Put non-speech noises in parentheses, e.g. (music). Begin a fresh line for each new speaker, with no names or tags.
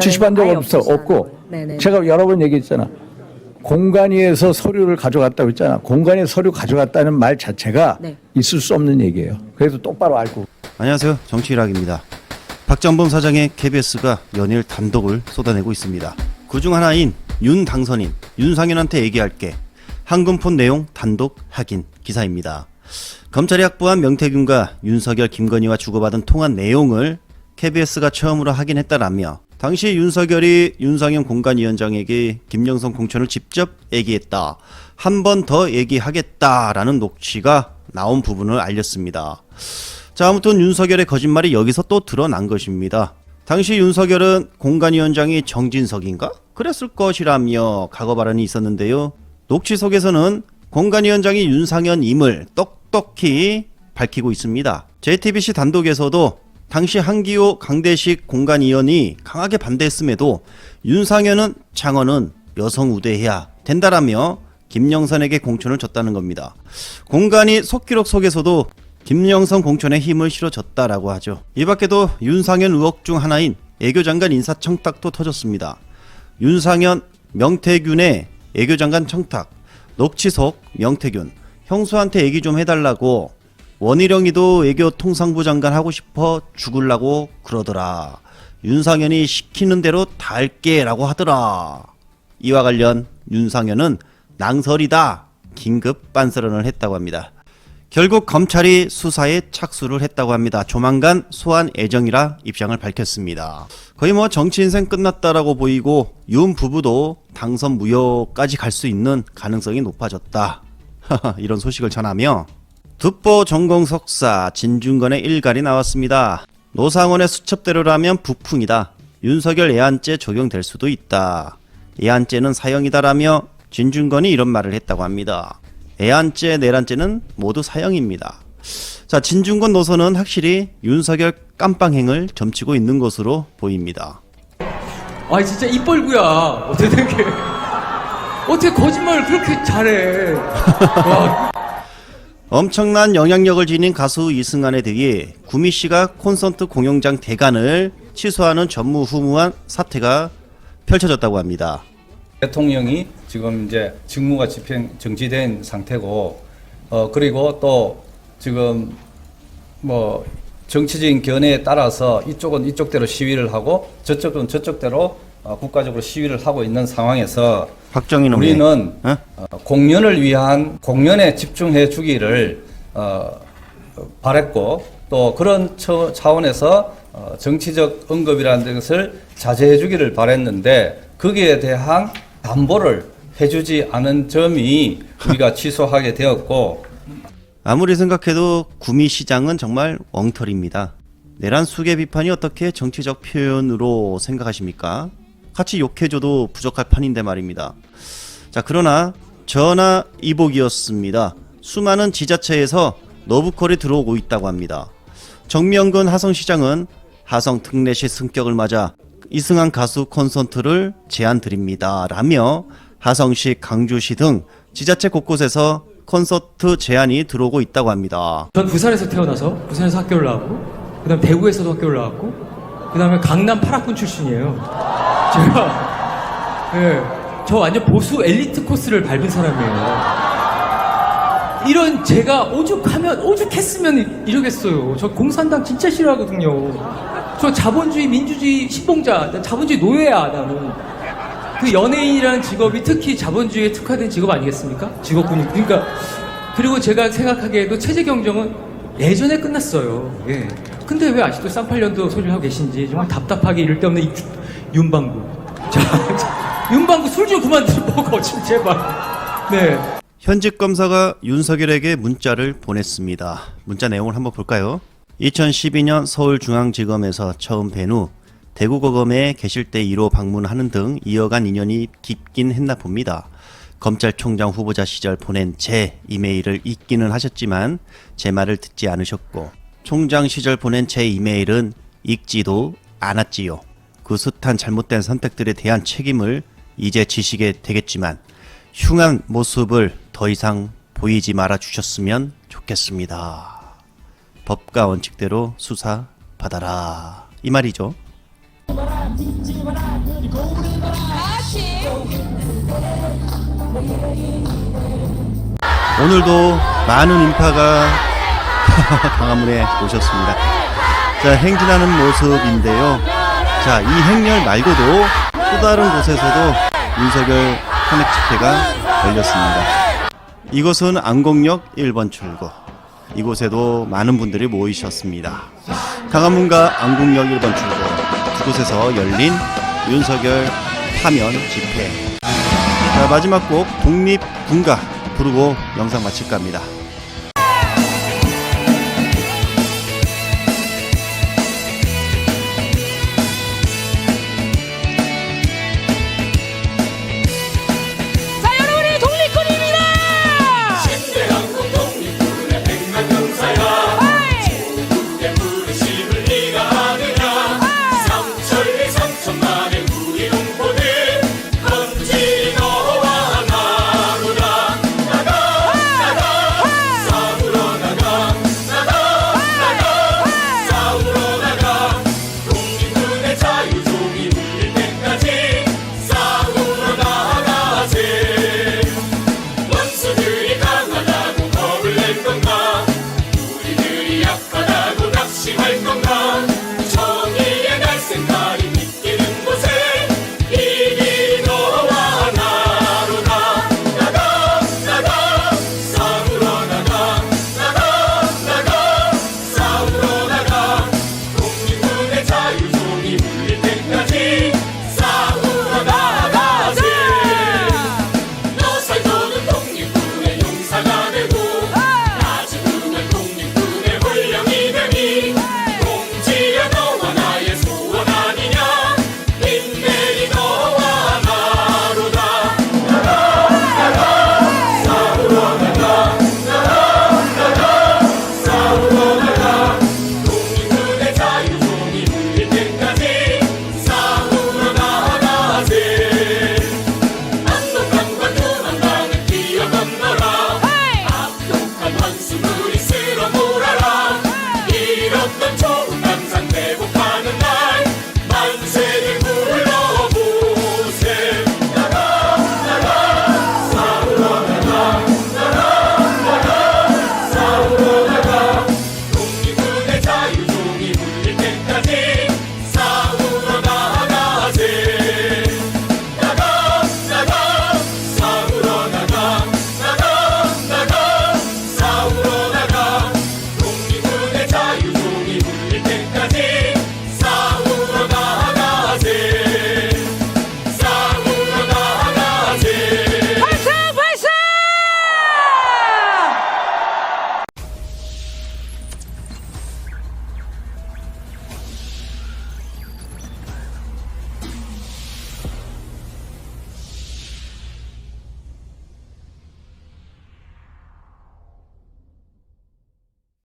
지시한 적 없어 없고
네네.
제가 여러 번 얘기했잖아. 공간위에서 서류를 가져갔다고 했잖아. 공간에 서류 가져갔다는 말 자체가
네.
있을 수 없는 얘기예요. 그래도 똑바로 알고.
안녕하세요. 정치일학입니다. 박정범 사장의 KBS가 연일 단독을 쏟아내고 있습니다. 그중 하나인 윤 당선인 윤상현한테 얘기할게 한금폰 내용 단독 확인 기사입니다. 검찰이 확보한 명태균과 윤석열 김건희와 주고받은 통화 내용을 KBS가 처음으로 확인했다라며 당시 윤석열이 윤상현 공간위원장에게 김영선 공천을 직접 얘기했다. 한 번 더 얘기하겠다라는 녹취가 나온 부분을 알렸습니다. 자, 아무튼 윤석열의 거짓말이 여기서 또 드러난 것입니다. 당시 윤석열은 공간위원장이 정진석인가? 그랬을 것이라며 각오 발언이 있었는데요. 녹취 속에서는 공간위원장이 윤상현임을 똑똑히 밝히고 있습니다. JTBC 단독에서도 당시 한기호 강대식 공간위원이 강하게 반대했음에도 윤상현은 창원은 여성 우대해야 된다라며 김영선에게 공천을 줬다는 겁니다. 공간이 속기록 속에서도 김영선 공천에 힘을 실어줬다라고 하죠. 이 밖에도 윤상현 의혹 중 하나인 애교장관 인사 청탁도 터졌습니다. 윤상현, 명태균의 애교장관 청탁, 녹취속 명태균, 형수한테 얘기 좀 해달라고 원희룡이도 애교 통상부 장관 하고 싶어 죽을라고 그러더라. 윤상현이 시키는 대로 다 할게라고 하더라. 이와 관련 윤상현은 낭설이다 긴급 반설언을 했다고 합니다. 결국 검찰이 수사에 착수를 했다고 합니다. 조만간 소환 예정이라 입장을 밝혔습니다. 거의 뭐 정치 인생 끝났다라고 보이고 윤 부부도 당선 무효까지 갈 수 있는 가능성이 높아졌다. (laughs) 이런 소식을 전하며 듣보 전공 석사 진중건의 일갈이 나왔습니다. 노상원의 수첩대로라면 부풍이다. 윤석열 애한죄 적용될 수도 있다. 애한죄는 사형이다라며 진중건이 이런 말을 했다고 합니다. 애한죄, 내란죄는 모두 사형입니다. 자, 진중권 노선은 확실히 윤석열 깜빵행을 점치고 있는 것으로 보입니다.
아 진짜 입벌구야 어떻게 게? 어떻게 거짓말을 그렇게 잘해? (laughs) 와,
엄청난 영향력을 지닌 가수 이승환에 대해 구미 씨가 콘서트 공연장 대관을 취소하는 전무후무한 사태가 펼쳐졌다고 합니다.
대통령이 지금 이제 직무가 집행 정지된 상태고 어 그리고 또 지금 뭐 정치적인 견해에 따라서 이쪽은 이쪽대로 시위를 하고 저쪽은 저쪽대로 어, 국가적으로 시위를 하고 있는 상황에서
박정희는 왜?
우리는
어?
어, 공연을 위한 공연에 집중해 주기를 어, 바랬고 또 그런 처- 차원에서 어, 정치적 언급이라는 것을 자제해 주기를 바랬는데 거기에 대한 담보를 해주지 않은 점이 우리가 취소하게 되었고
아무리 생각해도 구미 시장은 정말 엉터리입니다. 내란 수계 비판이 어떻게 정치적 표현으로 생각하십니까? 같이 욕해줘도 부족할 판인데 말입니다. 자, 그러나 전화 이복이었습니다. 수많은 지자체에서 너브콜이 들어오고 있다고 합니다. 정명근 하성시장은 하성 특례시 승격을 맞아 이승환 가수 콘서트를 제안 드립니다. 라며 하성시, 강주시 등 지자체 곳곳에서 콘서트 제안이 들어오고 있다고 합니다.
전 부산에서 태어나서 부산에서 학교를 나왔고, 그다음 대구에서도 학교를 나왔고, 그다음에 강남 8학군 출신이에요. 제가 예, 저 완전 보수 엘리트 코스를 밟은 사람이에요. 이런 제가 오죽하면 오죽했으면 이러겠어요. 저 공산당 진짜 싫어하거든요. 저 자본주의 민주주의 신봉자, 나 자본주의 노예야 나는. 그 연예인이라는 직업이 특히 자본주의에 특화된 직업 아니겠습니까? 직업군이. 그러니까 그리고 제가 생각하기에도 체제 경정은 예전에 끝났어요. 예. 근데 왜 아직도 쌍팔년도 소리를 하고 계신지 정말 답답하게 이럴 데 없는 이 윤방구. 자, 자, 윤방구 술 좀 그만 먹어, 좀 (laughs) 제발. 네.
현직 검사가 윤석열에게 문자를 보냈습니다. 문자 내용을 한번 볼까요? 2012년 서울중앙지검에서 처음 뵌 후 대구고검에 계실 때 1호 방문하는 등 이어간 인연이 깊긴 했나 봅니다. 검찰총장 후보자 시절 보낸 제 이메일을 읽기는 하셨지만 제 말을 듣지 않으셨고 총장 시절 보낸 제 이메일은 읽지도 않았지요. 그 숱한 잘못된 선택들에 대한 책임을 이제 지시게 되겠지만 흉한 모습을 더 이상 보이지 말아 주셨으면 좋겠습니다. 법과 원칙대로 수사 받아라. 이 말이죠. 오늘도 많은 인파가 (laughs) 강화문에 오셨습니다. 자, 행진하는 모습인데요. 자, 이 행렬 말고도 또 다른 곳에서도 윤석열 탄핵 집회가 열렸습니다. 이곳은 안곡역 1번 출구. 이곳에도 많은 분들이 모이셨습니다. 강화문과 안국역 1번 출구 두 곳에서 열린 윤석열 파면 집회. 자, 마지막 곡 독립 군가 부르고 영상 마칠까 합니다.